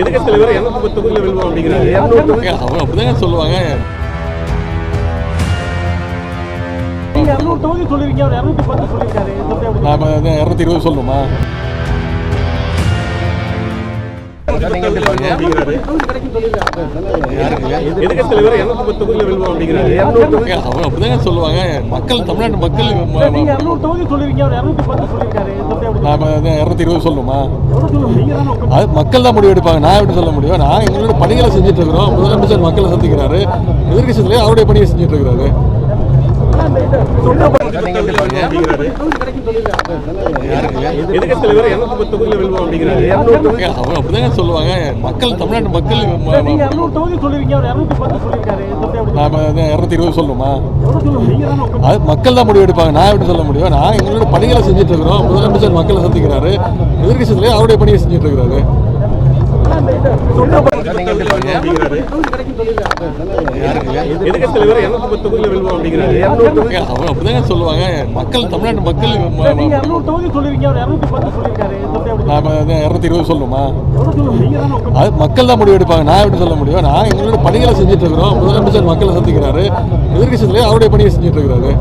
எதிர்க்கட்சி தலைவர் இருநூத்தி பத்து தொகுதியில் வெல்வோம் அப்படிங்கிறாரு. அவங்க அப்படிதாங்க சொல்லுவாங்க. தொகுதி அவர் இரநூத்தி பத்து சொல்லியிருக்காரு இந்த முறை எப்படி நாம இரநூத்தி இருபது சொல்லணுமா? அப்படிதாங்க சொல்லுவாங்க மக்கள் தமிழ்நாட்டு மக்கள் இரநூத்தி நாம இரநூத்தி இருபது சொல்லணுமா அது மக்கள் தான் முடிவு எடுப்பாங்க நான் எப்படி சொல்ல முடியும் நான் எங்களோட பணிகளை செஞ்சுட்டு இருக்கிறோம் முதலமைச்சர் மக்களை சந்திக்கிறாரு எதிர்க்கட்சி அவருடைய பணியை செஞ்சுட்டு இருக்கிறாரு அப்படிதாங்க சொல்லுவாங்க மக்கள் தமிழ்நாட்டு மக்கள் நீங்க இரநூறு அவர் இரநூத்தி பத்து சொல்லியிருக்காரு இந்த முறை எப்படி இரநூத்தி இருபது சொல்லணுமா அது மக்கள் தான் முடிவு எடுப்பாங்க நான் எப்படி சொல்ல முடியும்? நான் எங்களோட பணிகளை செஞ்சுட்டு இருக்கிறோம். முதலமைச்சர் மக்களை சந்திக்கிறாரு. எதிர்க்கட்சி தலைவர் அவருடைய பணியை செஞ்சுட்டு இருக்கிறாரு. அப்படிதான் சொல்லுவாங்க மக்கள் தமிழ்நாட்டு மக்கள் இரநூத்தி இருபது சொல்லணுமா அது மக்கள் தான் முடிவு எடுப்பாங்க. நான் எப்படி சொல்ல முடியும்? நான் எங்களோட பணிகளை செஞ்சுட்டு இருக்கிறோம். முதலமைச்சர் மக்களை சந்திக்கிறாரு. எதிர்கட்சத்துல அவருடைய பணியை செஞ்சுட்டு இருக்கிறாரு.